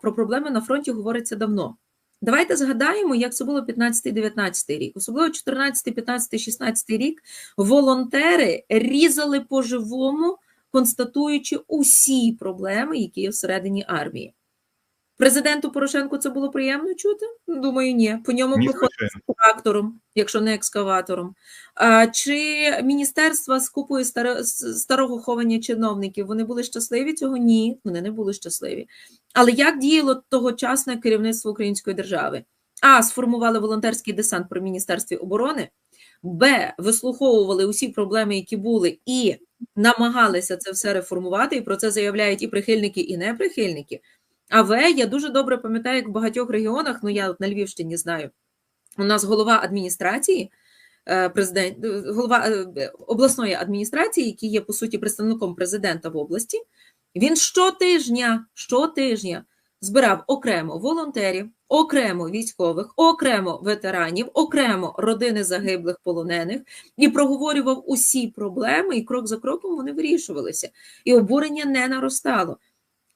про проблеми на фронті говориться давно. Давайте згадаємо, як це було 15-19 рік, особливо 14, 15, 16 рік. Волонтери різали по живому, констатуючи усі проблеми, які є всередині армії. Президенту Порошенку це було приємно чути? Думаю, ні. По ньому проходить трактором, якщо не екскаватором. А, чи міністерства з купою старо- старого ховання чиновників вони були щасливі цього? Ні, вони не були щасливі. Але як діяло тогочасне керівництво української держави? А. Сформували волонтерський десант при Міністерстві оборони, Б. Вислуховували усі проблеми, які були, і намагалися це все реформувати. І про це заявляють і прихильники, і неприхильники. А я дуже добре пам'ятаю, як в багатьох регіонах, ну я на Львівщині знаю, у нас голова адміністрації, е, президент, е, голова е, обласної адміністрації, який є по суті представником президента в області, він щотижня, щотижня збирав окремо волонтерів, окремо військових, окремо ветеранів, окремо родини загиблих полонених і проговорював усі проблеми, і крок за кроком вони вирішувалися. І обурення не наростало.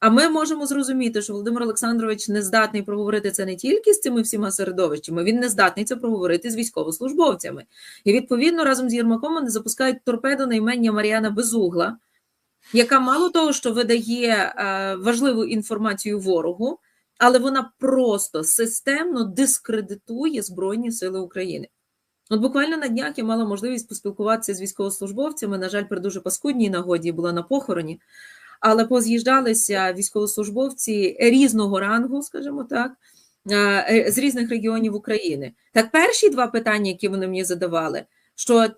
А ми можемо зрозуміти, що Володимир Олександрович не здатний проговорити це не тільки з цими всіма середовищами, він не здатний це проговорити з військовослужбовцями. І відповідно разом з Єрмаком вони запускають торпеду на імення Мар'яна Безугла, яка мало того, що видає е, важливу інформацію ворогу, але вона просто системно дискредитує Збройні Сили України. От буквально на днях я мала можливість поспілкуватися з військовослужбовцями. На жаль, при дуже паскудній нагоді була на похороні, але поз'їжджалися військовослужбовці різного рангу, скажімо так, е, з різних регіонів України. Так, перші два питання, які вони мені задавали, що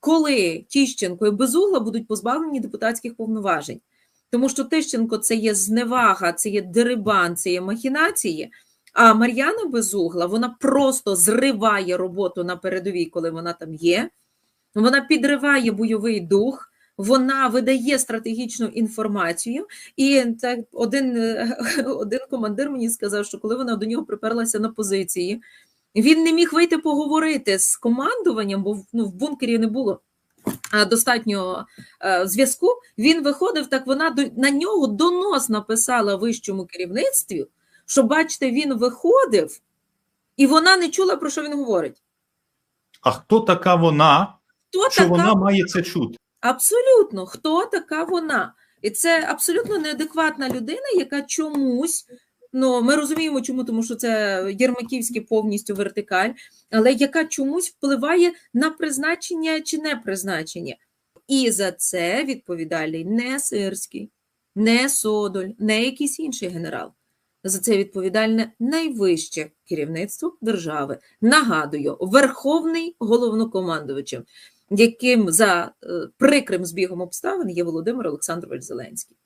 коли Тіщенко і Безугла будуть позбавлені депутатських повноважень, тому що Тищенко це є зневага, це є дерибан, це є махінації. А Мар'яна Безугла вона просто зриває роботу на передовій, коли вона там є. Вона підриває бойовий дух, вона видає стратегічну інформацію. І так один, е, один командир мені сказав, що коли вона до нього приперлася на позиції, він не міг вийти поговорити з командуванням, бо ну, в бункері не було а, достатньо е, зв'язку. Він виходив, так вона на нього донос написала вищому керівництві, що, бачите, він виходив, і вона не чула, про що він говорить. А хто така вона, Хто що така вона має це чути? Абсолютно, хто така вона? І це абсолютно неадекватна людина, яка чомусь, ну ми розуміємо, чому, тому що це Єрмаківське повністю вертикаль, але яка чомусь впливає на призначення чи не призначення. І за це відповідальний не Сирський, не Содоль, не якийсь інший генерал. За це відповідальне найвище керівництво держави. Нагадую, верховний головнокомандувачем яким за е, прикрим збігом обставин є Володимир Олександрович Зеленський.